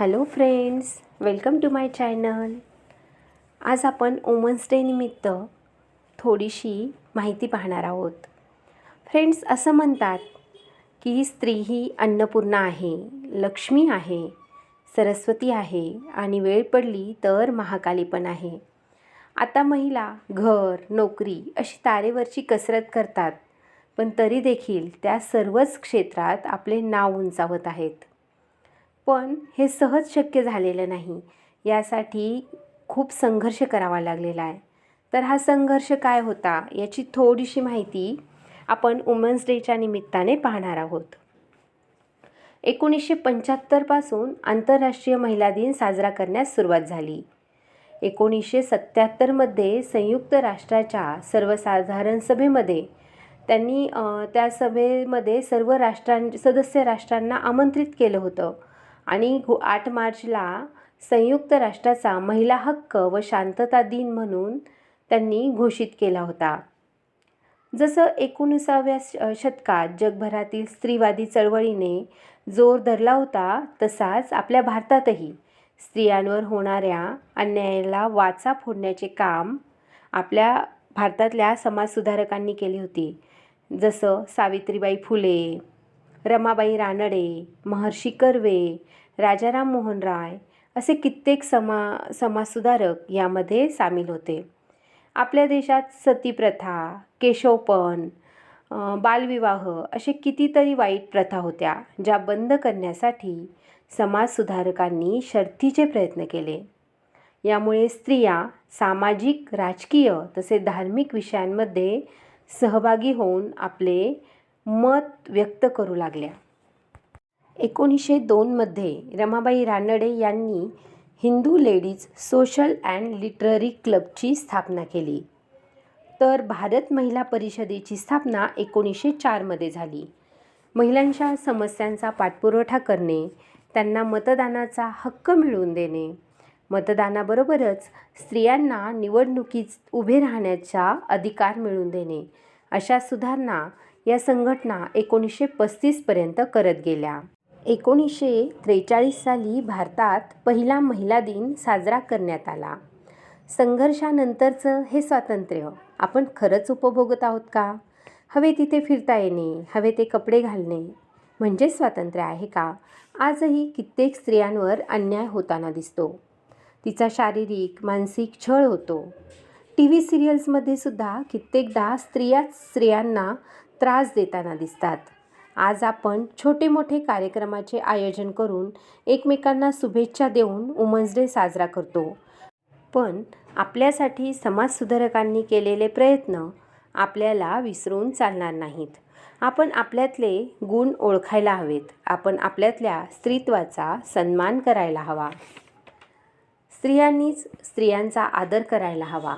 Hello friends welcome to my channel आज आपण women's day निमित्त थोडीशी माहिती पाहणार आहोत. फ्रेंड्स असं म्हणतात की स्त्री ही अन्नपूर्णा आहे लक्ष्मी आहे सरस्वती आहे आणि वेळ पडली तर महाकाली पण आहे. आता महिला घर नोकरी अशी तारेवरची कसरत करतात पण तरी देखील त्या सर्वच क्षेत्रात आपले नाव उंचावत आहेत. पण हे सहज शक्य झालेलं नाही. यासाठी खूप संघर्ष करावा लागलेला आहे. तर हा संघर्ष काय होता याची थोडीशी माहिती आपण वुमन्स डेच्या निमित्ताने पाहणार आहोत. एकोणीसशे पंच्याहत्तरपासून आंतरराष्ट्रीय महिला दिन साजरा करण्यास सुरुवात झाली. एकोणीसशे सत्त्याहत्तरमध्ये संयुक्त राष्ट्राच्या सर्वसाधारण सभेमध्ये त्यांनी त्या सभेमध्ये सर्व राष्ट्रां सदस्य राष्ट्रांना आमंत्रित केलं होतं. आणि आठ मार्चला संयुक्त राष्ट्राचा महिला हक्क व शांतता दिन म्हणून त्यांनी घोषित केला होता. जसं एकोणीसाव्या शतकात जगभरातील स्त्रीवादी चळवळीने जोर धरला होता तसाच आपल्या भारतातही स्त्रियांवर होणाऱ्या अन्यायाला वाचा फोडण्याचे काम आपल्या भारतातल्या समाजसुधारकांनी केली होती. जसं सावित्रीबाई फुले रमाबाई रानडे महर्षी कर्वे राजाराम मोहन राय असे कित्येक समा समाजसुधारक यामध्ये सामील होते. आपल्या देशात सतीप्रथा केशवपण बालविवाह असे कितीतरी वाईट प्रथा होत्या ज्या बंद करण्यासाठी समाजसुधारकांनी शर्थीचे प्रयत्न केले. यामुळे स्त्रिया सामाजिक राजकीय तसे धार्मिक विषयांमध्ये सहभागी होऊन आपले मत व्यक्त करू लागल्या. एकोणीसशे दोनमध्ये रमाबाई रानडे यांनी Hindu ladies social and literary क्लबची स्थापना केली. तर भारत महिला परिषदेची स्थापना एकोणीसशे चारमध्ये झाली. महिलांच्या समस्यांचा पाठपुरवठा करणे त्यांना मतदानाचा हक्क मिळवून देणे. मतदानाबरोबरच स्त्रियांना निवडणुकीत उभे राहण्याचा अधिकार मिळवून देणे. अशा सुधारणा या संघटना एकोणीसशे पस्तीसपर्यंत करत गेल्या. एकोणीसशे त्रेचाळीस साली भारतात पहिला महिला दिन साजरा करण्यात आला. संघर्षानंतरचं हे स्वातंत्र्य आपण खरंच उपभोगत आहोत का? हवे तिथे फिरता येणे हवे ते कपडे घालणे म्हणजे स्वातंत्र्य आहे का? आजही कित्येक स्त्रियांवर अन्याय होताना दिसतो. तिचा शारीरिक मानसिक छळ होतो. टी व्ही सिरियल्समध्ये सुद्धा कित्येकदा स्त्रियाच स्त्रियांना त्रास देताना दिसतात. आज आपण छोटे मोठे कार्यक्रमाचे आयोजन करून एकमेकांना शुभेच्छा देऊन वुमन्स डे साजरा करतो. पण आपल्यासाठी समाजसुधारकांनी केलेले प्रयत्न आपल्याला विसरून चालणार नाहीत. आपण आपल्यातले गुण ओळखायला हवेत. आपण आपल्यातल्या स्त्रीत्वाचा सन्मान करायला हवा. स्त्रियांनीच स्त्रियांचा आदर करायला हवा.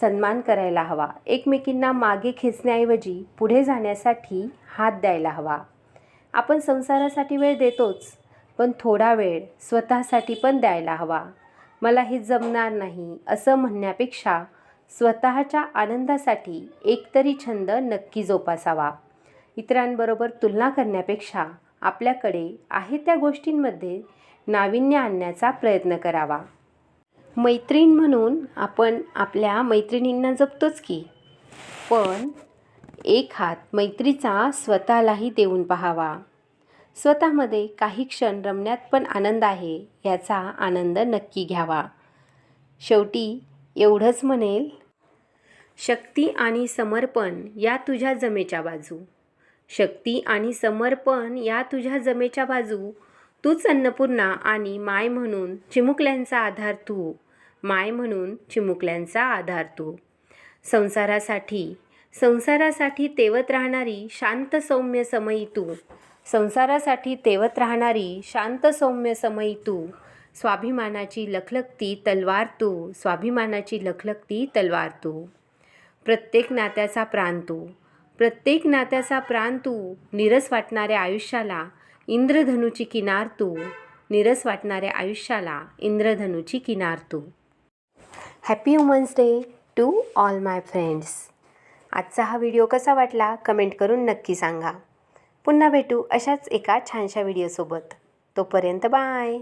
सन्मान करायला हवा. एकमेकींना मागे खेचण्याऐवजी पुढे जाण्यासाठी हात द्यायला हवा. आपण संसारासाठी वेळ देतोच पण थोडा वेळ स्वतःसाठी पण द्यायला हवा. मला हे जमणार नाही असं म्हणण्यापेक्षा स्वतःच्या आनंदासाठी एकतरी छंद नक्की जोपासावा. इतरांबरोबर तुलना करण्यापेक्षा आपल्याकडे आहे त्या गोष्टींमध्ये नाविन्य आणण्याचा प्रयत्न करावा. मैत्रीण म्हणून आपण आपल्या मैत्रिणींना जपतोच की. पण एक हात मैत्रीचा स्वतःलाही देऊन पाहावा. स्वतःमध्ये काही क्षण रमण्यात पण आनंद आहे याचा आनंद नक्की घ्यावा. शेवटी एवढंच म्हणेल शक्ती आणि समर्पण या तुझ्या जमेच्या बाजू. शक्ती आणि समर्पण या तुझ्या जमेच्या बाजू. तूच अन्नपूर्णा आणि माय म्हणून चिमुकल्यांचा आधार तू. माय म्हणून चिमुकल्यांचा आधार तू. संसारासाठी संसारासाठी तेवत राहणारी शांत सौम्य समयी तू. संसारासाठी तेवत राहणारी शांत सौम्य समयी तू. स्वाभिमानाची लखलखती तलवार तू. स्वाभिमानाची लखलखती तलवार तू. प्रत्येक नात्याचा प्राण तू. प्रत्येक नात्याचा प्राण तू. निरस वाटणाऱ्या आयुष्याला इंद्रधनूची किनार तू. निरस वाटणाऱ्या आयुष्याला इंद्रधनूची किनार तू. Happy women's day to all my friends. आजचा हा व्हिडिओ कसा वाटला कमेंट करून नक्की सांगा. पुन्हा भेटू अशाच एका छानशा व्हिडिओसोबत. तोपर्यंत बाय.